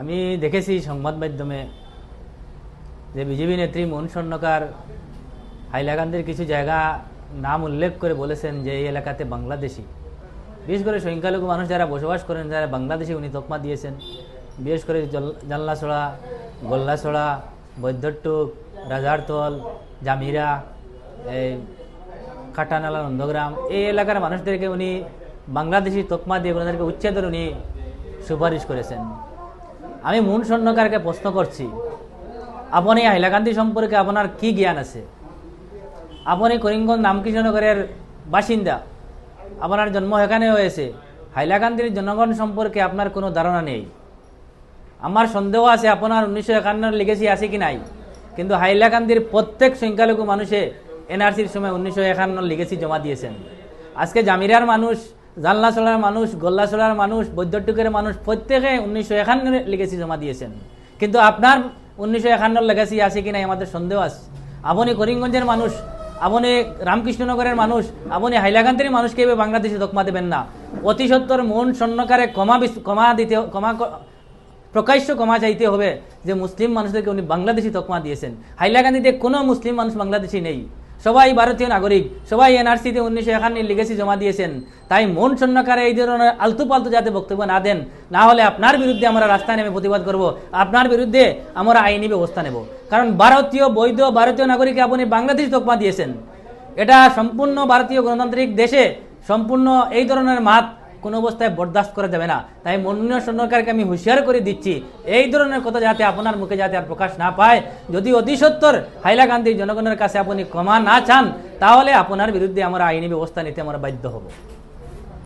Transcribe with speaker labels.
Speaker 1: আমি দেখেছি সংবাদ মাধ্যমে যে বিজেপি নেত্রী মন স্বর্ণকার হাইলাকান্দির কিছু জায়গা নাম উল্লেখ করে বলেছেন যে এই এলাকাতে বাংলাদেশি। বিশেষ করে সংখ্যালঘু মানুষ যারা বসবাস করেন, যারা বাংলাদেশি, উনি তকমা দিয়েছেন। বিশেষ করে জানলাছড়া, গোল্লাছড়া, বৈদ্যট্টুক, রাজারতল, জামিরা, এই কাটানালা, নন্দগ্রাম, এই এলাকার মানুষদেরকে উনি বাংলাদেশি তকমা দিয়ে ওনাদেরকে উচ্ছেদের উনি সুপারিশ করেছেন। আমি মুন স্বর্ণকারকে প্রশ্ন করছি, আপনি হাইলাকান্দি সম্পর্কে আপনার কি জ্ঞান আছে? আপনি করিমগঞ্জ রামকৃষ্ণনগরের বাসিন্দা, আপনার জন্ম এখানে হয়েছে, হাইলাকান্দির জনগণ সম্পর্কে আপনার কোনো ধারণা নেই। আমার সন্দেহ আছে আপনার উনিশশো একান্নর লিগেসি আছে কি নাই, কিন্তু হাইলাকান্দির প্রত্যেক সংখ্যালঘু মানুষে এনআরসির সময় উনিশশো একান্ন লিগেসি জমা দিয়েছেন। আজকে জামিরার মানুষ জানলাচলার মানুষ গোল্লাচলার মানুষ, বৈদ্যটুকের মানুষ, প্রত্যেকে উনিশশো একান্নের লিগেসি জমা দিয়েছেন। কিন্তু আপনার উনিশশো একান্নর লেগেসি আছে কি নাই আমাদের সন্দেহ আছে। আপনি করিমগঞ্জের মানুষ, আপনি রামকৃষ্ণনগরের মানুষ, আপনি হাইলাকান্দির মানুষকে এভাবে বাংলাদেশে তকমা দেবেন না। অতি সত্তর মন স্বর্ণকারে কমা ক্ষমা দিতে কমা প্রকাশ্য ক্ষমা চাইতে হবে যে মুসলিম মানুষদেরকে উনি বাংলাদেশি তকমা দিয়েছেন। হাইলাকান্দিতে কোনো মুসলিম মানুষ বাংলাদেশি নেই। সবাই ভারতীয় নাগরিক, সবাই এনআরসিতে উনিশশো একান্ন লিগেসি জমা দিয়েছেন। তাই মন সন্ন্যকারে এই ধরনের আলতু পালতু যাতে বক্তব্য না দেন, না হলে আপনার বিরুদ্ধে আমরা রাস্তায় নেমে প্রতিবাদ করব, আপনার বিরুদ্ধে আমরা আইনি ব্যবস্থা নেব। কারণ ভারতীয় বৈধ ভারতীয় নাগরিককে আপনি বাংলাদেশ তকমা দিয়েছেন। এটা সম্পূর্ণ ভারতীয় গণতান্ত্রিক দেশে সম্পূর্ণ এই ধরনের মাত কোনো অবস্থায় বরদাস্ত করা যাবে না। তাই মনোনীয় সরকারকে আমি হুঁশিয়ার করে দিচ্ছি, এই ধরনের কথা যাতে আপনার মুখে যাতে আর প্রকাশ না পায়। যদি সত্তর গান্ধী জনগণের কাছে আপনি ক্ষমা না চান, তাহলে আপনার বিরুদ্ধে আমরা আইনি ব্যবস্থা নিতে আমরা বাধ্য হব।